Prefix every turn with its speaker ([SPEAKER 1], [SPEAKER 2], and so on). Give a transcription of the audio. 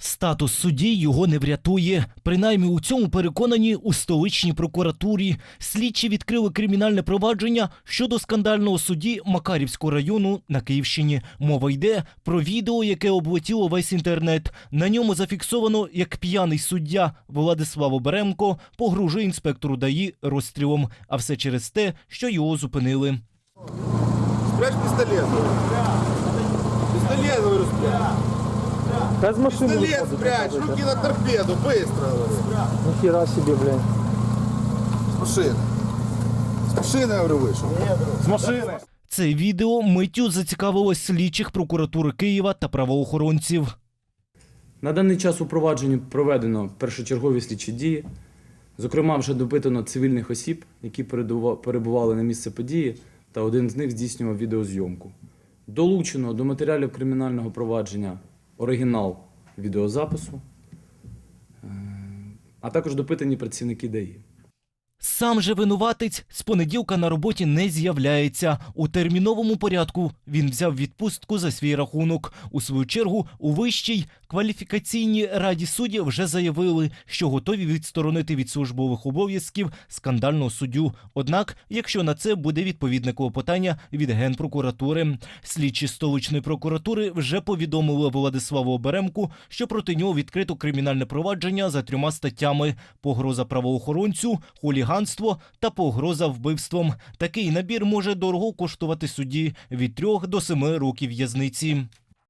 [SPEAKER 1] Статус судді його не врятує. Принаймні у цьому переконані у столичній прокуратурі. Слідчі відкрили кримінальне провадження щодо скандального судді Макарівського району на Київщині. Мова йде про відео, яке облетіло весь інтернет. На ньому зафіксовано, як п'яний суддя Владислав Оберемко погрожує інспектору ДАІ розстрілом, а все через те, що його зупинили.
[SPEAKER 2] Спрячь пистолет. Пистолет, говорю, спрячь.
[SPEAKER 3] Без машины
[SPEAKER 2] Пистолет
[SPEAKER 3] выходит,
[SPEAKER 2] спрячь,
[SPEAKER 3] выходит.
[SPEAKER 2] руки на торпеду, быстро, говорю.
[SPEAKER 3] Нихера себе, блядь.
[SPEAKER 2] С машины. С машины, говорю, вышел.
[SPEAKER 3] С машины.
[SPEAKER 1] Це відео миттю зацікавило слідчих прокуратури Києва та правоохоронців.
[SPEAKER 4] На даний час у провадженні проведено першочергові слідчі дії. Зокрема, вже допитано цивільних осіб, які передува- перебували на місце події, та один з них здійснював відеозйомку. Долучено до матеріалів кримінального провадження оригінал відеозапису, е, а також допитані працівники ДАІ.
[SPEAKER 1] Сам же винуватець з понеділка на роботі не з'являється. У терміновому порядку він взяв відпустку за свій рахунок. У свою чергу у вищій кваліфікаційній раді суддів вже заявили, що готові відсторонити від службових обов'язків скандального суддю. Однак, якщо на це буде відповідне клопотання від генпрокуратури, слідчі столичної прокуратури вже повідомили Владиславу Оберемку, що проти нього відкрито кримінальне провадження за трьома статтями: погроза правоохоронцю, хуліганство та погроза вбивством. Такий набір може дорого коштувати судді від трьох до семи років в'язниці.